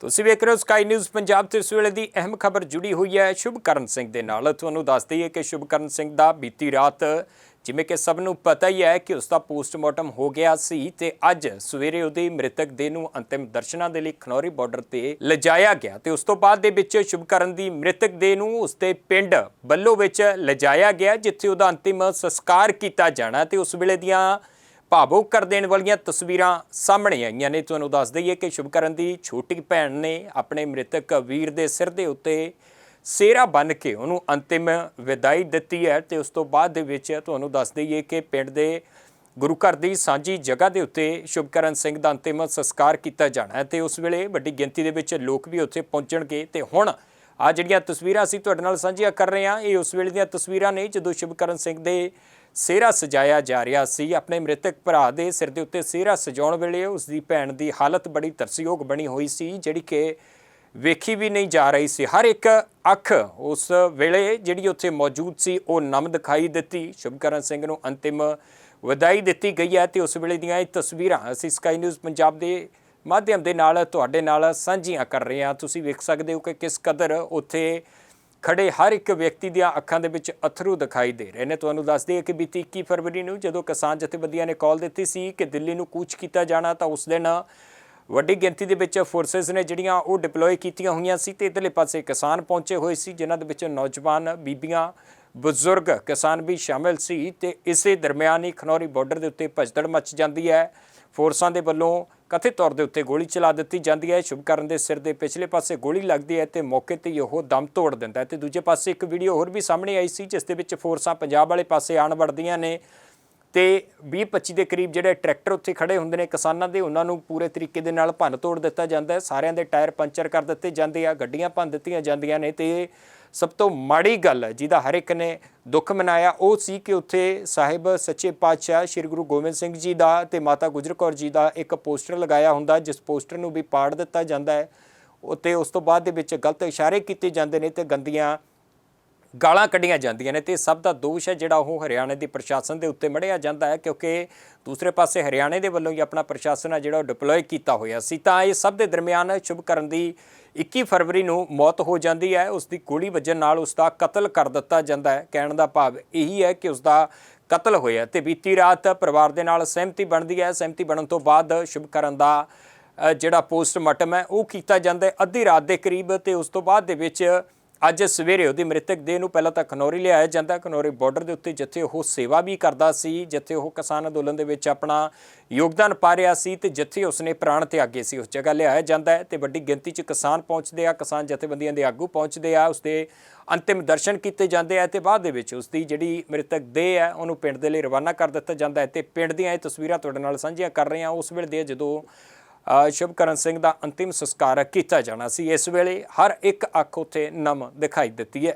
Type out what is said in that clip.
ਤੁਸੀਂ ਵੇਖ ਰਹੇ ਹੋ ਸਕਾਈ ਨਿਊਜ਼ ਪੰਜਾਬ ਤੇ ਇਸ ਵੇਲੇ ਦੀ ਅਹਿਮ ਖਬਰ ਜੁੜੀ ਹੋਈ ਹੈ ਸ਼ੁਭਕਰਨ ਸਿੰਘ ਦੇ ਨਾਲ। ਤੁਹਾਨੂੰ ਦੱਸ ਦਈਏ ਕਿ ਸ਼ੁਭਕਰਨ ਸਿੰਘ ਦਾ ਬੀਤੀ ਰਾਤ ਜਿਵੇਂ ਕਿ ਸਭ ਨੂੰ ਪਤਾ ਹੀ ਹੈ ਕਿ ਉਸ ਦਾ ਪੋਸਟਮਾਰਟਮ ਹੋ ਗਿਆ ਸੀ ਤੇ ਅੱਜ ਸਵੇਰੇ ਉਹਦੀ ਮ੍ਰਿਤਕ ਦੇਹ ਨੂੰ ਅੰਤਿਮ ਦਰਸ਼ਨਾਂ ਦੇ ਲਈ ਖਨੌਰੀ ਬਾਰਡਰ ਤੇ ਲਿਜਾਇਆ ਗਿਆ ਤੇ ਉਸ ਤੋਂ ਬਾਅਦ ਦੇ ਵਿੱਚ ਸ਼ੁਭਕਰਨ ਦੀ ਮ੍ਰਿਤਕ ਦੇਹ ਨੂੰ ਉਸਦੇ ਪਿੰਡ ਬੱਲੋ ਵਿੱਚ ਲਿਜਾਇਆ ਗਿਆ, ਜਿੱਥੇ ਉਹਦਾ ਅੰਤਿਮ ਸੰਸਕਾਰ ਕੀਤਾ ਜਾਣਾ ਤੇ ਉਸ ਵੇਲੇ ਦੀਆਂ ਭਾਵੁਕ ਕਰ ਦੇਣ ਵਾਲੀਆਂ ਤਸਵੀਰਾਂ ਸਾਹਮਣੇ ਆਈਆਂ ਨੇ। ਤੁਹਾਨੂੰ ਦੱਸ ਦਈਏ ਕਿ ਸ਼ੁਭਕਰਨ ਦੀ ਛੋਟੀ ਭੈਣ ਨੇ ਆਪਣੇ ਮ੍ਰਿਤਕ ਵੀਰ ਦੇ ਸਿਰ ਦੇ ਉੱਤੇ ਸੇਰਾ ਬੰਨ ਕੇ ਉਹਨੂੰ ਅੰਤਿਮ ਵਿਦਾਈ ਦਿੱਤੀ ਹੈ ਤੇ ਉਸ ਤੋਂ ਬਾਅਦ ਦੇ ਵਿੱਚ ਤੁਹਾਨੂੰ ਦੱਸ ਦਈਏ ਕਿ ਪਿੰਡ ਦੇ ਗੁਰੂ ਘਰ ਦੀ ਸਾਂਝੀ ਜਗ੍ਹਾ ਦੇ ਉੱਤੇ ਸ਼ੁਭਕਰਨ ਸਿੰਘ ਦਾ ਅੰਤਿਮ ਸੰਸਕਾਰ ਕੀਤਾ ਜਾਣਾ ਹੈ ਤੇ ਉਸ ਵੇਲੇ ਵੱਡੀ ਗਿਣਤੀ ਦੇ ਵਿੱਚ ਲੋਕ ਵੀ ਉੱਥੇ ਪਹੁੰਚਣਗੇ ਤੇ ਹੁਣ ਆ ਜਿਹੜੀਆਂ ਤਸਵੀਰਾਂ ਅਸੀਂ ਤੁਹਾਡੇ ਨਾਲ ਸਾਂਝੀਆਂ ਕਰ ਰਹੇ ਹਾਂ, ਇਹ ਉਸ ਵੇਲੇ ਦੀਆਂ ਤਸਵੀਰਾਂ ਨੇ ਜਦੋਂ ਸ਼ੁਭਕਰਨ ਸਿੰਘ ਦੇ ਸਿਹਰਾ ਸਜਾਇਆ ਜਾ ਰਿਹਾ ਸੀ। ਆਪਣੇ ਮ੍ਰਿਤਕ ਭਰਾ ਦੇ ਸਿਰ ਦੇ ਉੱਤੇ ਸਿਹਰਾ ਸਜਾਉਣ ਵੇਲੇ ਉਸ ਦੀ ਭੈਣ ਦੀ ਹਾਲਤ ਬੜੀ ਤਰਸਯੋਗ ਬਣੀ ਹੋਈ ਸੀ, ਜਿਹੜੀ ਕਿ ਵੇਖੀ ਵੀ ਨਹੀਂ ਜਾ ਰਹੀ ਸੀ। ਹਰ ਇੱਕ ਅੱਖ ਉਸ ਵੇਲੇ ਜਿਹੜੀ ਉੱਥੇ ਮੌਜੂਦ ਸੀ, ਉਹ ਨਮ ਦਿਖਾਈ ਦਿੱਤੀ। ਸ਼ੁਭਕਰਨ ਸਿੰਘ ਨੂੰ ਅੰਤਿਮ ਵਿਦਾਈ ਦਿੱਤੀ ਗਈ ਹੈ ਤੇ ਉਸ ਵੇਲੇ ਦੀਆਂ ਇਹ ਤਸਵੀਰਾਂ ਅਸੀਂ ਸਕਾਈ ਨਿਊਜ਼ ਪੰਜਾਬ ਦੇ ਮਾਧਿਅਮ ਦੇ ਨਾਲ ਤੁਹਾਡੇ ਨਾਲ ਸਾਂਝੀਆਂ ਕਰ ਰਹੇ ਹਾਂ। ਤੁਸੀਂ ਵੇਖ ਸਕਦੇ ਹੋ ਕਿ ਕਿਸ ਕਦਰ ਉੱਥੇ ਖੜੇ ਹਰ ਇੱਕ ਵਿਅਕਤੀ ਦੀਆਂ ਅੱਖਾਂ ਦੇ ਵਿੱਚ ਅਥਰੂ ਦਿਖਾਈ ਦੇ ਰਹੇ ਨੇ। ਤੁਹਾਨੂੰ ਦੱਸ ਦਈਏ ਕਿ ਬੀਤੀ 21 ਫਰਵਰੀ ਨੂੰ ਜਦੋਂ ਕਿਸਾਨ ਜਥੇਬੰਦੀਆਂ ਨੇ ਕਾਲ ਦਿੱਤੀ ਸੀ ਕਿ ਦਿੱਲੀ ਨੂੰ ਕੂਚ ਕੀਤਾ ਜਾਣਾ, ਤਾਂ ਉਸ ਦਿਨ ਵੱਡੀ ਗਿਣਤੀ ਦੇ ਵਿੱਚ ਫੋਰਸਸ ਨੇ ਜਿਹੜੀਆਂ ਉਹ ਡਿਪਲੋਏ ਕੀਤੀਆਂ ਹੋਈਆਂ ਸੀ ਤੇ ਇਧਰਲੇ ਪਾਸੇ ਕਿਸਾਨ ਪਹੁੰਚੇ ਹੋਏ ਸੀ, ਜਿਨ੍ਹਾਂ ਦੇ ਵਿੱਚ ਨੌਜਵਾਨ, ਬੀਬੀਆਂ, ਬਜ਼ੁਰਗ ਕਿਸਾਨ ਵੀ ਸ਼ਾਮਿਲ ਸੀ ਤੇ ਇਸੇ ਦਰਮਿਆਨ ਹੀ ਖਨੌਰੀ ਬਾਰਡਰ ਦੇ ਉੱਤੇ ਭਜਦੜ ਮਚ ਜਾਂਦੀ ਹੈ। ਫੋਰਸਾਂ ਦੇ ਵੱਲੋਂ ਕਥਿਤ ਤੌਰ ਦੇ ਉੱਤੇ ਗੋਲੀ ਚਲਾ ਦਿੱਤੀ ਜਾਂਦੀ ਹੈ। ਸ਼ੁਭਕਰਨ ਦੇ ਸਿਰ ਦੇ ਪਿਛਲੇ ਪਾਸੇ ਗੋਲੀ ਲੱਗਦੀ ਹੈ ਤੇ ਮੌਕੇ ਤੇ ਹੀ ਉਹ ਦਮ ਤੋੜ ਦਿੰਦਾ ਹੈ ਤੇ ਦੂਜੇ ਪਾਸੇ ਇੱਕ ਵੀਡੀਓ ਹੋਰ ਵੀ ਸਾਹਮਣੇ ਆਈ ਸੀ, ਜਿਸ ਦੇ ਵਿੱਚ ਫੋਰਸਾਂ ਪੰਜਾਬ ਵਾਲੇ ਪਾਸੇ ਆਣ ਵੜਦੀਆਂ ਨੇ। ਤੇ 20-25 ਦੇ ਕਰੀਬ ਜਿਹੜੇ ਟਰੈਕਟਰ ਉੱਥੇ ਖੜੇ ਹੁੰਦੇ ਨੇ, ਕਿਸਾਨਾਂ ਦੇ, ਉਹਨਾਂ ਨੂੰ ਪੂਰੇ ਤਰੀਕੇ ਦੇ ਨਾਲ ਭੰਨ ਤੋੜ ਦਿੱਤਾ ਜਾਂਦਾ ਹੈ। ਸਾਰਿਆਂ ਦੇ ਟਾਇਰ ਪੰਚਰ ਕਰ ਦਿੱਤੇ ਜਾਂਦੇ ਆ, ਗੱਡੀਆਂ ਭੰਨ ਦਿੱਤੀਆਂ ਜਾਂਦੀਆਂ ਨੇ ਤੇ ਸਭ ਤੋਂ ਮਾੜੀ ਗੱਲ ਜਿਹਦਾ ਹਰ ਇੱਕ ਨੇ ਦੁੱਖ ਮਨਾਇਆ, ਉਹ ਸੀ ਕਿ ਉੱਥੇ ਸਾਹਿਬ ਸੱਚੇ ਪਾਤਸ਼ਾਹ ਸ੍ਰੀ ਗੁਰੂ ਗੋਬਿੰਦ ਸਿੰਘ ਜੀ ਦਾ ਤੇ ਮਾਤਾ ਗੁਜਰ ਕੌਰ ਜੀ ਦਾ ਇੱਕ ਪੋਸਟਰ ਲਗਾਇਆ ਹੁੰਦਾ, ਜਿਸ ਪੋਸਟਰ ਨੂੰ ਵੀ ਪਾੜ ਦਿੱਤਾ ਜਾਂਦਾ ਹੈ। ਉਤੇ ਉਸ ਤੋਂ ਬਾਅਦ ਦੇ ਵਿੱਚ ਗਲਤ ਇਸ਼ਾਰੇ ਕੀਤੇ ਜਾਂਦੇ ਨੇ ਤੇ ਗੰਦੀਆਂ ਗਾਲਾਂ ਕੱਢੀਆਂ ਜਾਂਦੀਆਂ ਨੇ ਤੇ ਸਭ ਦਾ ਦੋਸ਼ ਹੈ ਜਿਹੜਾ ਉਹ ਹਰਿਆਣੇ ਦੀ ਪ੍ਰਸ਼ਾਸਨ ਦੇ ਉੱਤੇ ਮੜਿਆ ਜਾਂਦਾ ਹੈ, ਕਿਉਂਕਿ ਦੂਸਰੇ ਪਾਸੇ ਹਰਿਆਣੇ ਦੇ ਵੱਲੋਂ ਹੀ ਆਪਣਾ ਪ੍ਰਸ਼ਾਸਨ ਹੈ ਜਿਹੜਾ ਉਹ ਡਿਪਲੋਏ ਕੀਤਾ ਹੋਇਆ ਸੀ। ਤਾਂ ਇਹ ਸਭ ਦੇ ਦਰਮਿਆਨ ਸ਼ੁਭਕਰਨ ਦੀ 21 ਫਰਵਰੀ ਨੂੰ ਮੌਤ ਹੋ ਜਾਂਦੀ ਹੈ। ਉਸ ਦੀ ਗੋਲੀ ਵੱਜਣ ਨਾਲ ਉਸ ਦਾ ਕਤਲ ਕਰ ਦਿੱਤਾ ਜਾਂਦਾ ਹੈ। ਕਹਿਣ ਦਾ ਭਾਵ ਇਹੀ ਹੈ ਕਿ ਉਸ ਦਾ ਕਤਲ ਹੋਇਆ ਤੇ ਬੀਤੀ ਰਾਤ ਪਰਿਵਾਰ ਦੇ ਨਾਲ ਸਹਿਮਤੀ ਬਣਦੀ ਹੈ। ਸਹਿਮਤੀ ਬਣਨ ਤੋਂ ਬਾਅਦ ਸ਼ੁਭਕਰਨ ਦਾ ਜਿਹੜਾ ਪੋਸਟਮਾਰਟਮ ਹੈ, ਉਹ ਕੀਤਾ ਜਾਂਦਾ ਹੈ। ਅੱਧੀ ਰਾਤ ਦੇ ਕਰੀਬ ਤੇ ਉਸ ਤੋਂ ਬਾਅਦ ਦੇ ਵਿੱਚ ਅੱਜ ਸਵੇਰੇ ਉਹਦੀ ਮ੍ਰਿਤਕ ਦੇਹ ਨੂੰ ਪਹਿਲਾਂ ਤਾਂ ਖਨੌਰੀ ਲਿਆਇਆ ਜਾਂਦਾ। ਖਨੌਰੀ ਬਾਰਡਰ ਦੇ ਉੱਤੇ ਜਿੱਥੇ ਉਹ ਸੇਵਾ ਵੀ ਕਰਦਾ ਸੀ, ਜਿੱਥੇ ਉਹ ਕਿਸਾਨ ਅੰਦੋਲਨ ਦੇ ਵਿੱਚ ਆਪਣਾ ਯੋਗਦਾਨ ਪਾ ਰਿਹਾ ਸੀ ਤੇ ਜਿੱਥੇ ਉਸਨੇ ਪ੍ਰਾਣ ਤਿਆਗੇ ਸੀ, ਉਸ ਜਗ੍ਹਾ ਲਿਆਇਆ ਜਾਂਦਾ ਹੈ ਤੇ ਵੱਡੀ ਗਿਣਤੀ 'ਚ ਕਿਸਾਨ ਪਹੁੰਚਦੇ ਆ, ਕਿਸਾਨ ਜਥੇਬੰਦੀਆਂ ਦੇ ਆਗੂ ਪਹੁੰਚਦੇ ਆ, ਉਸਦੇ ਅੰਤਿਮ ਦਰਸ਼ਨ ਕੀਤੇ ਜਾਂਦੇ ਆ ਤੇ ਬਾਅਦ ਦੇ ਵਿੱਚ ਉਸਦੀ ਜਿਹੜੀ ਮ੍ਰਿਤਕ ਦੇਹ ਹੈ, ਉਹਨੂੰ ਪਿੰਡ ਦੇ ਲਈ ਰਵਾਨਾ ਕਰ ਦਿੱਤਾ ਜਾਂਦਾ ਹੈ ਤੇ ਪਿੰਡ ਦੀਆਂ ਇਹ ਤਸਵੀਰਾਂ ਤੁਹਾਡੇ ਨਾਲ ਸਾਂਝੀਆਂ ਕਰ ਰਹੇ ਹਾਂ। ਉਸ ਵੇਲੇ ਦੇ ਜਦੋਂ ਅ, ਸ਼ੁਭਕਰਨ ਸਿੰਘ ਦਾ ਅੰਤਿਮ ਸੰਸਕਾਰ ਕੀਤਾ ਜਾਣਾ ਸੀ। ਇਸ ਵੇਲੇ ਹਰ ਇੱਕ ਅੱਖ ਉੱਥੇ ਨਮ ਦਿਖਾਈ ਦਿੱਤੀ ਹੈ।